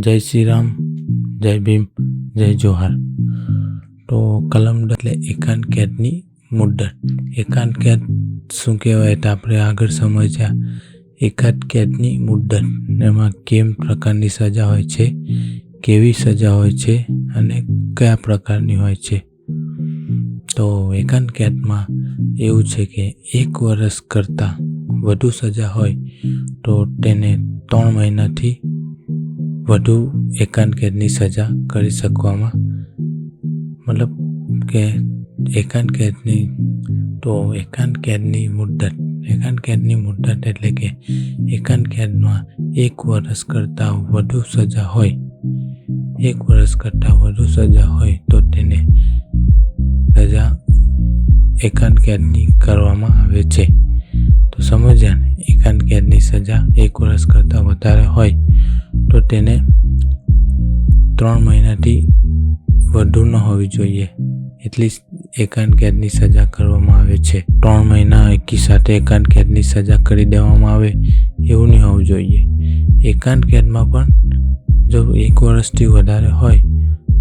જય શ્રી રામ, જય ભીમ, જય જોહાર. તો કલમ એટલે એકાંત કેદની મુદ્દત. એકાંત કેદ શું કહેવાય તો આપણે આગળ સમજ્યા. એકાંત કેદની મુદ્દત. એમાં કેમ પ્રકારની સજા હોય છે, કેવી સજા હોય છે અને કયા પ્રકારની હોય છે. તો એકાંત કેદમાં એવું છે કે એક વર્ષ કરતાં વધુ સજા હોય તો તેને ત્રણ મહિનાથી વધુ એકાંત કેદની સજા કરી શકવામાં? મતલબ કે એકાંત કેદની, તો એકાંત કેદની મુદ્દત, એકાંત કેદની મુદ્દત એટલે કે એકાંત કેદમાં એક વર્ષ કરતાં વધુ સજા હોય, એક વર્ષ કરતાં વધુ સજા હોય, તો તેને સજા એકાંત કેદની કરવામાં આવે છે. તો સમજ્યા ને, એકાંત કેદની સજા એક વર્ષ કરતાં વધારે હોય તો તેને ત્રણ મહિનાથી વધુ ન હોવી જોઈએ. એટલી એકાંત કેદની સજા કરવામાં આવે છે. ત્રણ મહિના એકી સાથે એકાંત કેદની સજા કરી દેવામાં આવે એવું નહીં હોવું જોઈએ. એકાંત કેદમાં પણ જો એક વર્ષથી વધારે હોય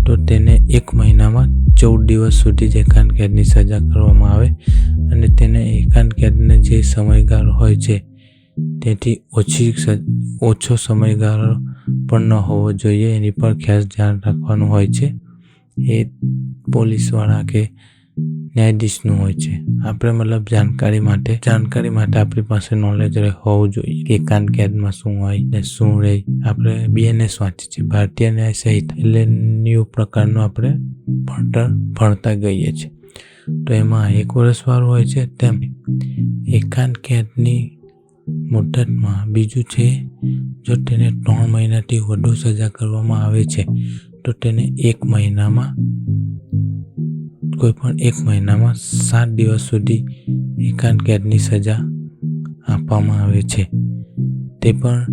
તો તેને એક મહિનામાં ચૌદ દિવસ સુધી જ એકાંત કેદની સજા કરવામાં આવે અને તેને એકાંત કેદને જે સમયગાળો હોય છે, તેથી ઓછી ઓછો સમયગાળો પણ ન હોવો જોઈએ, એની પર ખાસ ધ્યાન રાખવાનું હોય છે. એ પોલીસવાળા કે ન્યાયાધીશનું હોય છે. આપણે મતલબ જાણકારી માટે જાણકારી માટે આપણી પાસે નોલેજ હોવું જોઈએ કે એકાંત કેદમાં શું હોય ને શું રહે. આપણે બીએનએસ વાંચીએ છીએ, ભારતીય ન્યાય સહિત એટલે ન્યૂ પ્રકારનું આપણે ભણતર ભણતા ગઈએ છીએ. તો એમાં એક વર્ષવાળું હોય છે, તેમ એકાંત કેદની મુદ્દતમાં બીજું છે જો તેને ત્રણ મહિનાથી વધુ સજા કરવામાં આવે છે, તો તેને એક મહિનામાં કોઈ પણ એક મહિનામાં સાત દિવસ સુધી એકાંત કેદની સજા આપવામાં આવે છે. તે પણ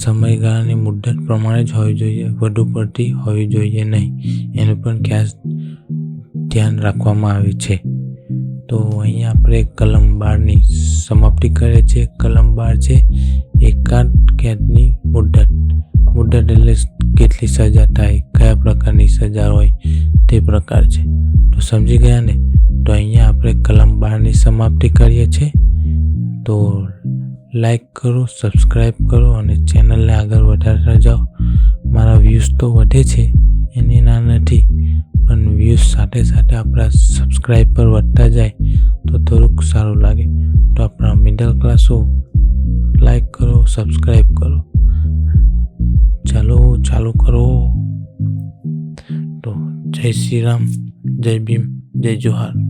સમયગાળાની મુદ્દત પ્રમાણે જ હોવી જોઈએ, વધુ પડતી હોવી જોઈએ નહીં. એનું પણ ખાસ ધ્યાન રાખવામાં આવે છે. તો અહીંયા આપણે કલમ બારની સમાપ્તિ કરે છે કલમ બાર છે, એકાદ કેદની મુદ્દત મુદ્દત એટલે કેટલી સજા થાય, કયા પ્રકારની સજા હોય તે પ્રકાર છે. તો સમજી ગયા ને? તો અહીંયા આપણે કલમ બારની સમાપ્તિ કરીએ છીએ. તો લાઈક કરો સબસ્ક્રાઈબ કરો અને ચેનલને આગળ વધારતા જાઓ. મારા વ્યૂઝ તો વધે છે, એની ના નથી. સાથે સાથે આપણા સબસ્ક્રાઈબર વધતા જાય તો થોડુંક સારું લાગે. તો આપણા મિડલ ક્લાસો લાઈક કરો સબસ્ક્રાઈબ કરો. ચાલો, ચાલુ કરો. તો જય શ્રી રામ, જય ભીમ, જય જોહાર.